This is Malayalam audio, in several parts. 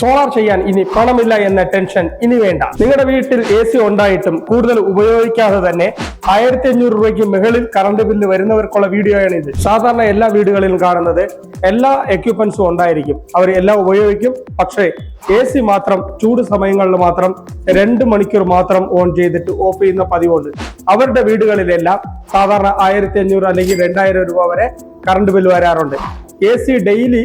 സോളാർ ചെയ്യാൻ ഇനി പണമില്ല എന്ന ടെൻഷൻ ഇനി വേണ്ട. നിങ്ങളുടെ വീട്ടിൽ എ സി ഉണ്ടായിട്ടും കൂടുതൽ ഉപയോഗിക്കാതെ തന്നെ ആയിരത്തി അഞ്ഞൂറ് രൂപയ്ക്ക് മുകളിൽ കറണ്ട് ബില്ല് വരുന്നവർക്കുള്ള വീഡിയോ ആണ് ഇത്. സാധാരണ എല്ലാ വീടുകളിലും കാണുന്നത് എല്ലാ എക്യുപ്മെന്റ്സും ഉണ്ടായിരിക്കും. അവർ എല്ലാം ഉപയോഗിക്കും. പക്ഷേ എ സി മാത്രം ചൂട് സമയങ്ങളിൽ മാത്രം രണ്ട് മണിക്കൂർ മാത്രം ഓൺ ചെയ്തിട്ട് ഓഫ് ചെയ്യുന്ന പതിവുണ്ട്. അവരുടെ വീടുകളിലെല്ലാം സാധാരണ ആയിരത്തി അഞ്ഞൂറ് അല്ലെങ്കിൽ രണ്ടായിരം രൂപ വരെ കറണ്ട് ബില്ല് വരാറുണ്ട്. എ സി ഡെയിലി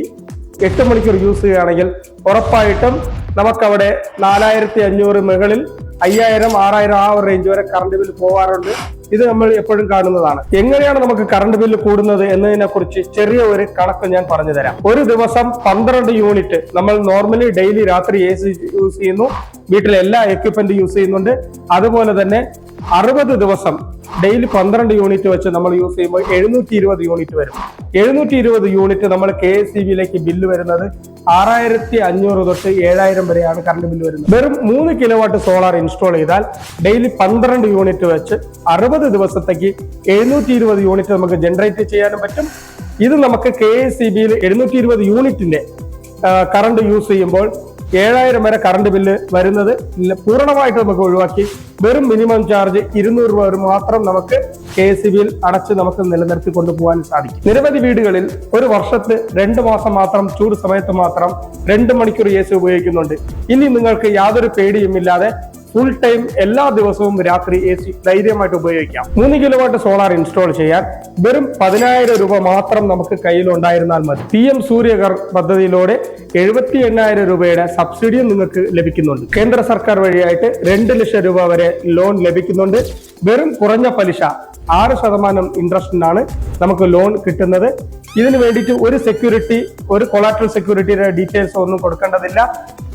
എട്ട് മണിക്കൂർ യൂസ് ചെയ്യുകയാണെങ്കിൽ ഉറപ്പായിട്ടും നമുക്കവിടെ നാലായിരത്തി അഞ്ഞൂറ് മുകളിൽ അയ്യായിരം ആറായിരം ആ ഒരു റേഞ്ച് വരെ കറണ്ട് ബില്ല് പോകാറുണ്ട് ഇത് നമ്മൾ എപ്പോഴും കാണുന്നതാണ്. എങ്ങനെയാണ് നമുക്ക് കറണ്ട് ബില്ല് കൂടുന്നത് എന്നതിനെ കുറിച്ച് ചെറിയ ഒരു കണക്ക് ഞാൻ പറഞ്ഞു തരാം. ഒരു ദിവസം പന്ത്രണ്ട് യൂണിറ്റ് നമ്മൾ നോർമലി ഡെയിലി രാത്രി എ സി യൂസ് ചെയ്യുന്നു. വീട്ടിലെ എല്ലാ എക്യുപ്മെന്റ് യൂസ് ചെയ്യുന്നുണ്ട്. അതുപോലെ തന്നെ അറുപത് ദിവസം ഡെയിലി പന്ത്രണ്ട് യൂണിറ്റ് വെച്ച് നമ്മൾ യൂസ് ചെയ്യുമ്പോൾ എഴുന്നൂറ്റി ഇരുപത് യൂണിറ്റ് വരും. എഴുന്നൂറ്റി ഇരുപത് യൂണിറ്റ് നമ്മൾ കെ എസ് സി ബിയിലേക്ക് ബില്ല് വരുന്നത് ആറായിരത്തി അഞ്ഞൂറ് തൊട്ട് ഏഴായിരം വരെയാണ് കറണ്ട് ബില്ല് വരുന്നത്. വെറും മൂന്ന് കിലോ വാട്ട് സോളാർ ഇൻസ്റ്റാൾ ചെയ്താൽ ഡെയിലി പന്ത്രണ്ട് യൂണിറ്റ് വെച്ച് അറുപത് ദിവസത്തേക്ക് എഴുന്നൂറ്റി ഇരുപത് യൂണിറ്റ് നമുക്ക് ജനറേറ്റ് ചെയ്യാനും പറ്റും. ഇത് നമുക്ക് കെ എസ് സി ബിയിൽ എഴുന്നൂറ്റി ഇരുപത് യൂണിറ്റിന്റെ കറണ്ട് യൂസ് ചെയ്യുമ്പോൾ ഏഴായിരം വരെ കറണ്ട് ബില്ല് വരുന്നത് പൂർണമായിട്ട് നമുക്ക് ഒഴിവാക്കി. വെറും മിനിമം ചാർജ് ഇരുന്നൂറ് രൂപ വരെ മാത്രം നമുക്ക് കെ എസ് ബിയിൽ അടച്ച് നമുക്ക് നിലനിർത്തി കൊണ്ടുപോകാൻ സാധിക്കും. നിരവധി വീടുകളിൽ ഒരു വർഷത്ത് രണ്ട് മാസം മാത്രം ചൂട് സമയത്ത് മാത്രം രണ്ട് മണിക്കൂർ എ സി ഉപയോഗിക്കുന്നുണ്ട്. ഇനി നിങ്ങൾക്ക് യാതൊരു പേടിയുമില്ലാതെ ഫുൾ ടൈം എല്ലാ ദിവസവും രാത്രി എ സി ധൈര്യമായിട്ട് ഉപയോഗിക്കാം. മൂന്ന് കിലോ വാട്ട് സോളാർ ഇൻസ്റ്റാൾ ചെയ്യാൻ വെറും പതിനായിരം രൂപ മാത്രം നമുക്ക് കയ്യിൽ ഉണ്ടായിരുന്നാൽ മതി. പി എം സൂര്യകർ പദ്ധതിയിലൂടെ എഴുപത്തി എണ്ണായിരം രൂപയുടെ സബ്സിഡിയും നിങ്ങൾക്ക് ലഭിക്കുന്നുണ്ട്. കേന്ദ്ര സർക്കാർ വഴിയായിട്ട് രണ്ട് ലക്ഷം രൂപ വരെ ലോൺ ലഭിക്കുന്നുണ്ട്. വെറും കുറഞ്ഞ പലിശ ആറ് ശതമാനം ഇൻട്രസ്റ്റിനാണ് നമുക്ക് ലോൺ കിട്ടുന്നത്. ഇതിനു വേണ്ടിയിട്ട് ഒരു സെക്യൂരിറ്റി ഒരു കൊളാട്രൽ സെക്യൂരിറ്റിയുടെ ഡീറ്റെയിൽസ് ഒന്നും കൊടുക്കേണ്ടതില്ല.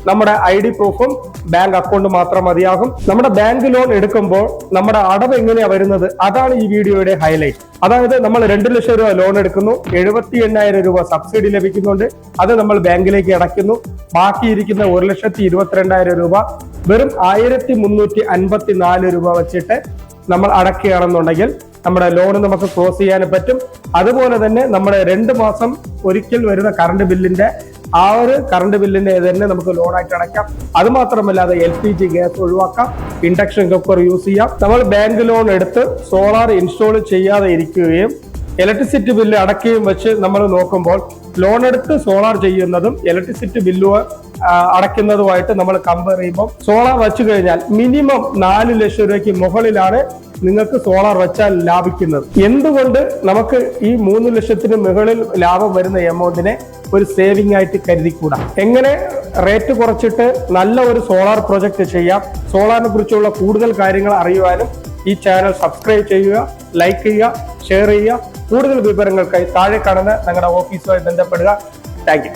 നമ്മുടെ ഐ ഡി പ്രൂഫും ബാങ്ക് അക്കൗണ്ട് മാത്രം മതിയാകും. നമ്മുടെ ബാങ്ക് ലോൺ എടുക്കുമ്പോൾ നമ്മുടെ അടവ് എങ്ങനെയാണ് വരുന്നത്? അതാണ് ഈ വീഡിയോയുടെ ഹൈലൈറ്റ് അതായത് നമ്മൾ രണ്ട് ലക്ഷം രൂപ ലോൺ എടുക്കുന്നു. എഴുപത്തി എണ്ണായിരം രൂപ സബ്സിഡി ലഭിക്കുന്നുണ്ട്. അത് നമ്മൾ ബാങ്കിലേക്ക് അടയ്ക്കുന്നു. ബാക്കിയിരിക്കുന്ന ഒരു ലക്ഷത്തി ഇരുപത്തിരണ്ടായിരം രൂപ വെറും ആയിരത്തി മുന്നൂറ്റി അൻപത്തി നാല് രൂപ വെച്ചിട്ട് നമ്മൾ അടയ്ക്കുകയാണെന്നുണ്ടെങ്കിൽ നമ്മുടെ ലോൺ നമുക്ക് ക്ലോസ് ചെയ്യാൻ പറ്റും. അതുപോലെ തന്നെ നമ്മുടെ രണ്ട് മാസം ഒരിക്കൽ വരുന്ന കറണ്ട് ബില്ലിന്റെ ആ ഒരു കറണ്ട് ബില്ലിന്റെ തന്നെ നമുക്ക് ലോൺ ആയിട്ട് അടയ്ക്കാം. അത് മാത്രമല്ലാതെ എൽ പി ജി ഗ്യാസ് ഒഴിവാക്കാം. ഇൻഡക്ഷൻ കുക്കർ യൂസ് ചെയ്യാം. നമ്മൾ ബാങ്ക് ലോൺ എടുത്ത് സോളാർ ഇൻസ്റ്റോൾ ചെയ്യാതെ ഇരിക്കുകയും ഇലക്ട്രിസിറ്റി ബില്ല് അടയ്ക്കുകയും വെച്ച് നമ്മൾ നോക്കുമ്പോൾ ലോൺ എടുത്ത് സോളാർ ചെയ്യുന്നതും ഇലക്ട്രിസിറ്റി ബില്ല് അടയ്ക്കുന്നതുമായിട്ട് നമ്മൾ കമ്പയർ ചെയ്യുമ്പോൾ സോളാർ വെച്ച് കഴിഞ്ഞാൽ മിനിമം നാല് ലക്ഷം രൂപയ്ക്ക് മുകളിലാണ് നിങ്ങൾക്ക് സോളാർ വെച്ചാൽ ലാഭിക്കുന്നത്. എന്തുകൊണ്ട് നമുക്ക് ഈ മൂന്ന് ലക്ഷത്തിന് മുകളിൽ ലാഭം വരുന്ന എമൗണ്ടിനെ ഒരു സേവിംഗ് ആയിട്ട് കരുതിക്കൂടാ. എങ്ങനെ റേറ്റ് കുറച്ചിട്ട് നല്ല ഒരു സോളാർ പ്രൊജക്ട് ചെയ്യാം സോളാറിനെ കുറിച്ചുള്ള കൂടുതൽ കാര്യങ്ങൾ അറിയുവാനും ഈ ചാനൽ സബ്സ്ക്രൈബ് ചെയ്യുക ലൈക്ക് ചെയ്യുക ഷെയർ ചെയ്യുക. കൂടുതൽ വിവരങ്ങൾക്കായി താഴെ കാണുന്ന ഞങ്ങളുടെ ഓഫീസുമായി ബന്ധപ്പെടുക. താങ്ക്